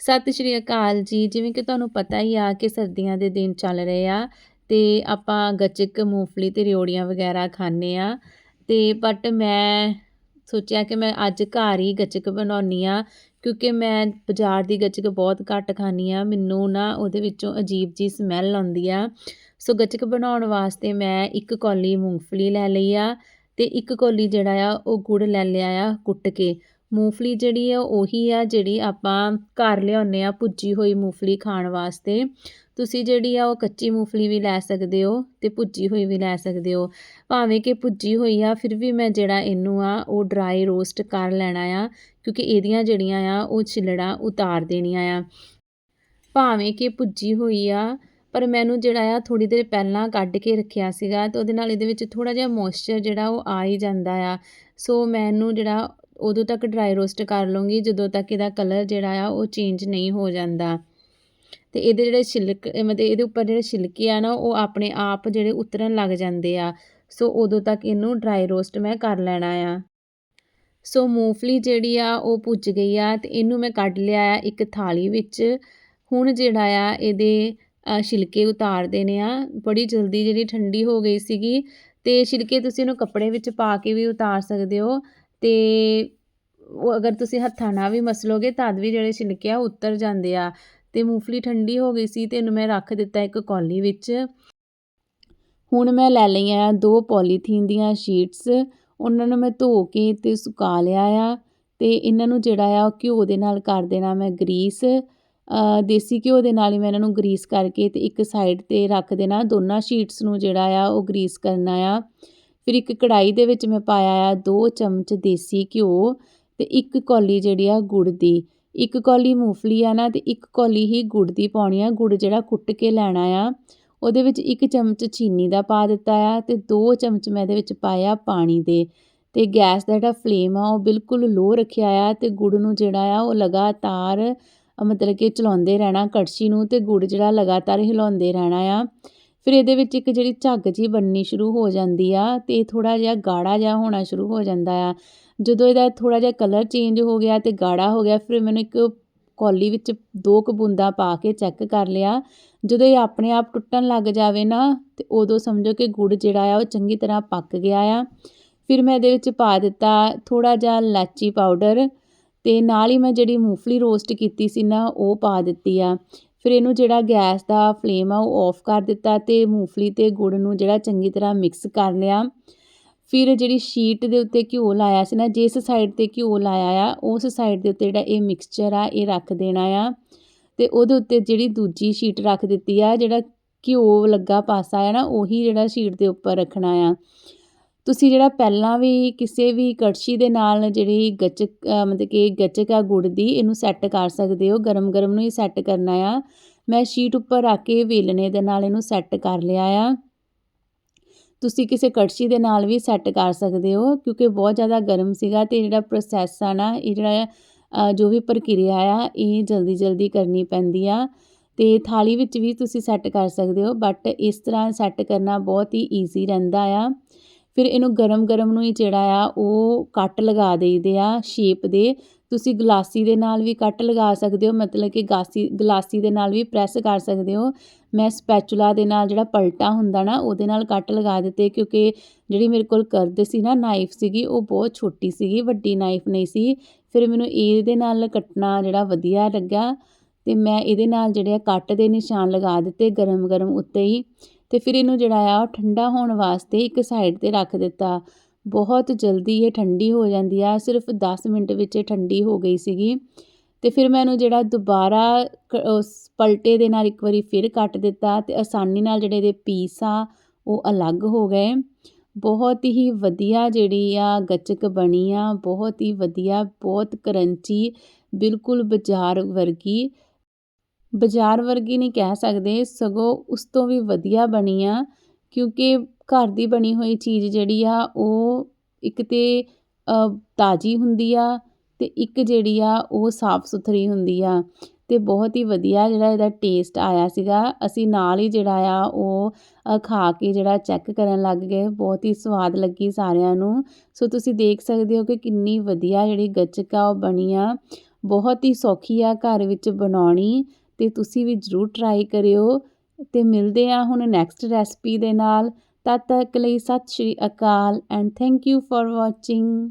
ਸਤਿ ਸ਼੍ਰੀ ਅਕਾਲ ਜੀ। ਜਿਵੇਂ ਕਿ ਤੁਹਾਨੂੰ ਪਤਾ ਹੀ ਆ ਕਿ ਸਰਦੀਆਂ ਦੇ ਦਿਨ ਚੱਲ ਰਹੇ ਆ ਤੇ ਆਪਾਂ ਗੱਚਕ, ਮੂੰਗਫਲੀ ਤੇ ਰਿਓੜੀਆਂ ਵਗੈਰਾ ਖਾਂਦੇ ਆ। ਤੇ ਬਟ ਮੈਂ ਸੋਚਿਆ ਕਿ ਮੈਂ ਅੱਜ ਘਰ ਹੀ ਗੱਚਕ ਬਣਾਉਣੀ ਆ ਕਿਉਂਕਿ ਮੈਂ ਬਾਜ਼ਾਰ ਦੀ ਗੱਚਕ ਬਹੁਤ ਘੱਟ ਖਾਂਦੀ ਆ। ਮੈਨੂੰ ਨਾ ਉਹਦੇ ਵਿੱਚੋਂ ਅਜੀਬ ਜੀ ਸਮੈਲ ਆਉਂਦੀ ਆ। ਸੋ ਗੱਚਕ ਬਣਾਉਣ ਵਾਸਤੇ ਮੈਂ ਇੱਕ ਕੌਲੀ ਮੂੰਗਫਲੀ ਲੈ ਲਈ ਆ ਤੇ ਇੱਕ ਕੌਲੀ ਜਿਹੜਾ ਆ ਉਹ ਗੁੜ ਲੈ ਲਿਆ ਆ ਕੁੱਟ ਕੇ। ਮੂੰਗਫਲੀ ਜਿਹੜੀ ਆ, ਉਹੀ ਆ ਜਿਹੜੀ ਆਪਾਂ ਘਰ ਲਿਆਉਂਦੇ ਆ ਭੁੱਜੀ ਹੋਈ ਮੂੰਗਫਲੀ ਖਾਣ ਵਾਸਤੇ। ਤੁਸੀਂ ਜਿਹੜੀ ਆ, ਉਹ ਕੱਚੀ ਮੂੰਗਫਲੀ ਵੀ ਲੈ ਸਕਦੇ ਹੋ ਤੇ ਭੁੱਜੀ ਹੋਈ ਵੀ ਲੈ ਸਕਦੇ ਹੋ। ਭਾਵੇਂ ਕਿ ਭੁੱਜੀ ਹੋਈ ਆ, ਫਿਰ ਵੀ ਮੈਂ ਜਿਹੜਾ ਇਹਨੂੰ ਆ, ਉਹ ਡਰਾਈ ਰੋਸਟ ਕਰ ਲੈਣਾ ਆ, ਕਿਉਂਕਿ ਇਹਦੀਆਂ ਜਿਹੜੀਆਂ ਆ, ਉਹ ਛਿਲੜਾਂ ਉਤਾਰ ਦੇਣੀਆਂ ਆ। ਭਾਵੇਂ ਕਿ ਭੁੱਜੀ ਹੋਈ ਆ, ਪਰ ਮੈਨੂੰ ਜਿਹੜਾ ਆ ਥੋੜੀ ਦੇਰ ਪਹਿਲਾਂ ਕੱਢ ਕੇ ਰੱਖਿਆ ਸੀਗਾ ਤੇ ਉਹਦੇ ਨਾਲ ਇਹਦੇ ਵਿੱਚ ਥੋੜਾ ਜਿਹਾ ਮੋਇਸਚਰ ਜਿਹੜਾ, ਉਹ ਆ ਹੀ ਜਾਂਦਾ ਆ। ਸੋ ਮੈਨੂੰ ਜਿਹੜਾ ਉਦੋਂ ਤੱਕ ਡਰਾਈ ਰੋਸਟ ਕਰ ਲਵਾਂਗੀ ਜਦੋਂ ਤੱਕ ਇਹਦਾ ਕਲਰ ਜਿਹੜਾ ਆ ਉਹ ਚੇਂਜ ਨਹੀਂ ਹੋ ਜਾਂਦਾ। ਤੇ ਇਹਦੇ ਜਿਹੜੇ ਛਿਲਕ ਮਤਲਬ ਇਹਦੇ ਉੱਪਰ ਜਿਹੜੇ ਛਿਲਕੇ ਆ ਨਾ, ਉਹ ਆਪਣੇ ਆਪ ਜਿਹੜੇ ਉਤਰਨ ਲੱਗ ਜਾਂਦੇ ਆ। ਸੋ ਉਦੋਂ ਤੱਕ ਇਹਨੂੰ ਡਰਾਈ ਰੋਸਟ ਮੈਂ ਕਰ ਲੈਣਾ ਆ। ਸੋ ਮੂੰਗਫਲੀ ਜਿਹੜੀ ਆ, ਉਹ ਪੁੱਜ ਗਈ ਆ ਤੇ ਇਹਨੂੰ ਮੈਂ ਕੱਢ ਲਿਆ ਆ ਇੱਕ ਥਾਲੀ ਵਿੱਚ। ਹੁਣ ਜਿਹੜਾ ਆ, ਇਹਦੇ ਛਿਲਕੇ ਉਤਾਰ ਦੇਣੇ ਆ। ਬੜੀ ਜਲਦੀ ਜਿਹੜੀ ਠੰਡੀ ਹੋ ਗਈ ਸੀਗੀ, ਤੇ ਛਿਲਕੇ ਤੁਸੀਂ ਇਹਨੂੰ ਕੱਪੜੇ ਵਿੱਚ ਪਾ ਕੇ ਵੀ ਉਤਾਰ ਸਕਦੇ ਹੋ। ਅਤੇ ਉਹ ਅਗਰ ਤੁਸੀਂ ਹੱਥਾਂ ਨਾਲ ਵੀ ਮਸਲੋਗੇ, ਤਦ ਵੀ ਜਿਹੜੇ ਛਿਲਕੇ ਆ ਉਤਰ ਜਾਂਦੇ ਆ। ਅਤੇ ਮੂੰਗਫਲੀ ਠੰਡੀ ਹੋ ਗਈ ਸੀ ਅਤੇ ਇਹਨੂੰ ਮੈਂ ਰੱਖ ਦਿੱਤਾ ਇੱਕ ਕੌਲੀ ਵਿੱਚ। ਹੁਣ ਮੈਂ ਲੈ ਲਈਆਂ ਆ ਦੋ ਪੋਲੀਥੀਨ ਦੀਆਂ ਸ਼ੀਟਸ। ਉਹਨਾਂ ਨੂੰ ਮੈਂ ਧੋ ਕੇ ਅਤੇ ਸੁਕਾ ਲਿਆ ਆ। ਅਤੇ ਇਹਨਾਂ ਨੂੰ ਜਿਹੜਾ ਆ, ਉਹ ਘਿਓ ਦੇ ਨਾਲ ਕਰ ਦੇਣਾ ਮੈਂ ਗਰੀਸ। ਦੇਸੀ ਘਿਓ ਦੇ ਨਾਲ ਹੀ ਮੈਂ ਇਹਨਾਂ ਨੂੰ ਗਰੀਸ ਕਰਕੇ ਅਤੇ ਇੱਕ ਸਾਈਡ ਤੇ ਰੱਖ ਦੇਣਾ। ਦੋਨਾਂ ਸ਼ੀਟਸ ਨੂੰ ਜਿਹੜਾ ਆ, ਉਹ ਗਰੀਸ ਕਰਨਾ ਆ। ਫਿਰ ਇੱਕ ਕੜਾਹੀ ਦੇ ਵਿੱਚ ਮੈਂ ਪਾਇਆ ਆ ਦੋ ਚਮਚ ਦੇਸੀ ਘਿਓ ਅਤੇ ਇੱਕ ਕੌਲੀ ਜਿਹੜੀ ਆ ਗੁੜ ਦੀ। ਇੱਕ ਕੌਲੀ ਮੂੰਗਫਲੀ ਆ ਨਾ ਅਤੇ ਇੱਕ ਕੌਲੀ ਹੀ ਗੁੜ ਦੀ ਪਾਉਣੀ ਆ। ਗੁੜ ਜਿਹੜਾ ਕੁੱਟ ਕੇ ਲੈਣਾ ਆ, ਉਹਦੇ ਵਿੱਚ ਇੱਕ ਚਮਚ ਚੀਨੀ ਦਾ ਪਾ ਦਿੱਤਾ ਆ ਅਤੇ ਦੋ ਚਮਚ ਮੈਂ ਇਹਦੇ ਵਿੱਚ ਪਾਇਆ ਪਾਣੀ ਦੇ। ਅਤੇ ਗੈਸ ਦਾ ਜਿਹੜਾ ਫਲੇਮ ਆ, ਉਹ ਬਿਲਕੁਲ ਲੋਅ ਰੱਖਿਆ ਆ ਅਤੇ ਗੁੜ ਨੂੰ ਜਿਹੜਾ ਆ, ਉਹ ਲਗਾਤਾਰ ਮਤਲਬ ਕਿ ਚਲਾਉਂਦੇ ਰਹਿਣਾ, ਕੜਛੀ ਨੂੰ ਅਤੇ ਗੁੜ ਜਿਹੜਾ ਲਗਾਤਾਰ ਹਿਲਾਉਂਦੇ ਰਹਿਣਾ ਆ। ਫਿਰ ਇਹਦੇ ਵਿੱਚ ਇੱਕ ਜਿਹੜੀ ਝੱਗ ਜੀ ਬਣਨੀ ਸ਼ੁਰੂ ਹੋ ਜਾਂਦੀ ਆ ਤੇ ਥੋੜ੍ਹਾ ਜਿਹਾ ਗਾੜਾ ਜਿਹਾ ਹੋਣਾ ਸ਼ੁਰੂ ਹੋ ਜਾਂਦਾ ਆ। ਜਦੋਂ ਇਹਦਾ ਥੋੜ੍ਹਾ ਜਿਹਾ ਕਲਰ ਚੇਂਜ ਹੋ ਗਿਆ ਅਤੇ ਗਾੜਾ ਹੋ ਗਿਆ, ਫਿਰ ਮੈਨੂੰ ਇੱਕ ਕੌਲੀ ਵਿੱਚ ਦੋ ਕੁ ਬੂੰਦਾਂ ਪਾ ਕੇ ਚੈੱਕ ਕਰ ਲਿਆ। ਜਦੋਂ ਇਹ ਆਪਣੇ ਆਪ ਟੁੱਟਣ ਲੱਗ ਜਾਵੇ ਨਾ, ਤੇ ਉਦੋਂ ਸਮਝੋ ਕਿ ਗੁੜ ਜਿਹੜਾ ਆ ਉਹ ਚੰਗੀ ਤਰ੍ਹਾਂ ਪੱਕ ਗਿਆ ਆ। ਫਿਰ ਮੈਂ ਇਹਦੇ ਵਿੱਚ ਪਾ ਦਿੱਤਾ ਥੋੜ੍ਹਾ ਜਿਹਾ ਇਲਾਚੀ ਪਾਊਡਰ ਅਤੇ ਨਾਲ ਹੀ ਮੈਂ ਜਿਹੜੀ ਮੂੰਗਫਲੀ ਰੋਸਟ ਕੀਤੀ ਸੀ ਨਾ, ਉਹ ਪਾ ਦਿੱਤੀ ਆ। ਫਿਰ ਇਹਨੂੰ ਜਿਹੜਾ ਗੈਸ ਦਾ ਫਲੇਮ ਆ ਉਹ ਔਫ ਕਰ ਦਿੱਤਾ ਅਤੇ ਮੂੰਗਫਲੀ ਅਤੇ ਗੁੜ ਨੂੰ ਜਿਹੜਾ ਚੰਗੀ ਤਰ੍ਹਾਂ ਮਿਕਸ ਕਰ ਲਿਆ। ਫਿਰ ਜਿਹੜੀ ਸ਼ੀਟ ਦੇ ਉੱਤੇ ਘਿਓ ਲਾਇਆ ਸੀ ਨਾ, ਜਿਸ ਸਾਈਡ ਤੇ ਘਿਓ ਲਾਇਆ ਆ, ਉਸ ਸਾਈਡ ਦੇ ਉੱਤੇ ਜਿਹੜਾ ਇਹ ਮਿਕਸਚਰ ਆ, ਇਹ ਰੱਖ ਦੇਣਾ ਆ। ਅਤੇ ਉਹਦੇ ਉੱਤੇ ਜਿਹੜੀ ਦੂਜੀ ਸ਼ੀਟ ਰੱਖ ਦਿੱਤੀ ਆ, ਜਿਹੜਾ ਘਿਓ ਲੱਗਾ ਪਾਸਾ ਆ ਨਾ, ਉਹੀ ਜਿਹੜਾ ਸ਼ੀਟ ਦੇ ਉੱਪਰ ਰੱਖਣਾ ਆ। ਤੁਸੀਂ ਜਿਹੜਾ ਪਹਿਲਾਂ ਵੀ ਕਿਸੇ ਵੀ ਕੜਛੀ ਦੇ ਨਾਲ ਜਿਹੜੀ ਗੱਚਕ ਮਤਲਬ ਕਿ ਗੱਚਕ ਆ, ਗੁੜ ਦੀ, ਇਹਨੂੰ ਸੈੱਟ ਕਰ ਸਕਦੇ ਹੋ। ਗਰਮ ਗਰਮ ਨੂੰ ਹੀ ਸੈੱਟ ਕਰਨਾ ਆ। ਮੈਂ ਸ਼ੀਟ ਉੱਪਰ ਰੱਖ ਕੇ ਵੇਲਣੇ ਦੇ ਨਾਲ ਇਹਨੂੰ ਸੈੱਟ ਕਰ ਲਿਆ ਆ। ਤੁਸੀਂ ਕਿਸੇ ਕੜਛੀ ਦੇ ਨਾਲ ਵੀ ਸੈੱਟ ਕਰ ਸਕਦੇ ਹੋ, ਕਿਉਂਕਿ ਬਹੁਤ ਜ਼ਿਆਦਾ ਗਰਮ ਸੀਗਾ ਤੇ ਜਿਹੜਾ ਪ੍ਰੋਸੈਸ ਆ ਨਾ, ਇਹ ਜਿਹੜਾ ਜੋ ਵੀ ਪ੍ਰਕਿਰਿਆ ਆ, ਇਹ ਜਲਦੀ ਜਲਦੀ ਕਰਨੀ ਪੈਂਦੀ ਆ। ਤੇ ਥਾਲੀ ਵਿੱਚ ਵੀ ਤੁਸੀਂ ਸੈੱਟ ਕਰ ਸਕਦੇ ਹੋ ਬਟ ਇਸ ਤਰ੍ਹਾਂ ਸੈੱਟ ਕਰਨਾ ਬਹੁਤ ਹੀ ਈਜ਼ੀ ਰਹਿੰਦਾ ਆ। ਫਿਰ ਇਹਨੂੰ ਗਰਮ ਗਰਮ ਨੂੰ ਹੀ ਜਿਹੜਾ ਆ ਉਹ ਕੱਟ ਲਗਾ ਦੇਈਦੇ ਆ ਸ਼ੇਪ ਦੇ। ਤੁਸੀਂ ਗਲਾਸੀ ਦੇ ਨਾਲ ਵੀ ਕੱਟ ਲਗਾ ਸਕਦੇ ਹੋ, ਮਤਲਬ ਕਿ ਗਾਸੀ ਗਲਾਸੀ ਦੇ ਨਾਲ ਵੀ ਪ੍ਰੈਸ ਕਰ ਸਕਦੇ ਹੋ। ਮੈਂ ਸਪੈਚੂਲਾ ਦੇ ਨਾਲ ਜਿਹੜਾ ਪਲਟਾ ਹੁੰਦਾ ਨਾ, ਉਹਦੇ ਨਾਲ ਕੱਟ ਲਗਾ ਦਿੱਤੇ ਕਿਉਂਕਿ ਜਿਹੜੀ ਮੇਰੇ ਕੋਲ ਕਰਦ ਸੀ ਨਾ ਨਾਈਫ ਸੀਗੀ, ਉਹ ਬਹੁਤ ਛੋਟੀ ਸੀਗੀ, ਵੱਡੀ ਨਾਈਫ ਨਹੀਂ ਸੀ। ਫਿਰ ਮੈਨੂੰ ਇਹਦੇ ਨਾਲ ਕੱਟਣਾ ਜਿਹੜਾ ਵਧੀਆ ਲੱਗਾ ਅਤੇ ਮੈਂ ਇਹਦੇ ਨਾਲ ਜਿਹੜੇ ਕੱਟ ਦੇ ਨਿਸ਼ਾਨ ਲਗਾ ਦਿੱਤੇ ਗਰਮ ਗਰਮ ਉੱਤੇ ਹੀ। ਅਤੇ ਫਿਰ ਇਹਨੂੰ ਜਿਹੜਾ ਆ ਉਹ ਠੰਡਾ ਹੋਣ ਵਾਸਤੇ ਇੱਕ ਸਾਈਡ ਤੇ ਰੱਖ ਦਿੱਤਾ। ਬਹੁਤ ਜਲਦੀ ਇਹ ਠੰਡੀ ਹੋ ਜਾਂਦੀ ਆ। ਸਿਰਫ ਦਸ ਮਿੰਟ ਵਿੱਚ ਇਹ ਠੰਡੀ ਹੋ ਗਈ ਸੀਗੀ। ਅਤੇ ਫਿਰ ਮੈਂ ਇਹਨੂੰ ਜਿਹੜਾ ਦੁਬਾਰਾ ਉਸ ਪਲਟੇ ਦੇ ਨਾਲ ਇੱਕ ਵਾਰੀ ਫਿਰ ਕੱਟ ਦਿੱਤਾ ਅਤੇ ਆਸਾਨੀ ਨਾਲ ਜਿਹੜੇ ਇਹਦੇ ਪੀਸ ਆ, ਉਹ ਅਲੱਗ ਹੋ ਗਏ। ਬਹੁਤ ਹੀ ਵਧੀਆ ਜਿਹੜੀ ਆ ਗੱਚਕ ਬਣੀ ਆ। ਬਹੁਤ ਹੀ ਵਧੀਆ, ਬਹੁਤ ਕਰੰਚੀ ਬਿਲਕੁਲ ਬਾਜ਼ਾਰ ਵਰਗੀ ਬਾਜ਼ਾਰ ਵਰਗੀ ਨਹੀਂ ਕਹਿ ਸਕਦੇ, ਸਗੋਂ ਉਸ ਤੋਂ ਵੀ ਵਧੀਆ ਬਣੀ ਆ, ਕਿਉਂਕਿ ਘਰ ਦੀ ਬਣੀ ਹੋਈ ਚੀਜ਼ ਜਿਹੜੀ ਆ, ਉਹ ਇੱਕ ਤਾਂ ਤਾਜ਼ੀ ਹੁੰਦੀ ਆ ਅਤੇ ਇੱਕ ਜਿਹੜੀ ਆ, ਉਹ ਸਾਫ਼ ਸੁਥਰੀ ਹੁੰਦੀ ਆ ਅਤੇ ਬਹੁਤ ਹੀ ਵਧੀਆ ਜਿਹੜਾ ਇਹਦਾ ਟੇਸਟ ਆਇਆ ਸੀਗਾ। ਅਸੀਂ ਨਾਲ ਹੀ ਜਿਹੜਾ ਆ, ਉਹ ਖਾ ਕੇ ਜਿਹੜਾ ਚੈੱਕ ਕਰਨ ਲੱਗ ਗਏ, ਬਹੁਤ ਹੀ ਸਵਾਦ ਲੱਗੀ ਸਾਰਿਆਂ ਨੂੰ। ਸੋ ਤੁਸੀਂ ਦੇਖ ਸਕਦੇ ਹੋ ਕਿ ਕਿੰਨੀ ਵਧੀਆ ਜਿਹੜੀ ਗੱਚਕ ਆ ਉਹ ਬਣੀ ਆ, ਬਹੁਤ ਹੀ ਸੌਖੀ ਆ ਘਰ ਵਿੱਚ ਬਣਾਉਣੀ। ਅਤੇ ਤੁਸੀਂ ਵੀ ਜ਼ਰੂਰ ਟਰਾਈ ਕਰਿਓ ਅਤੇ ਮਿਲਦੇ ਹਾਂ ਹੁਣ ਨੈਕਸਟ ਰੈਸਪੀ ਦੇ ਨਾਲ, ਤਦ ਤੱਕ ਲਈ ਸਤਿ ਸ਼੍ਰੀ ਅਕਾਲ and thank you for watching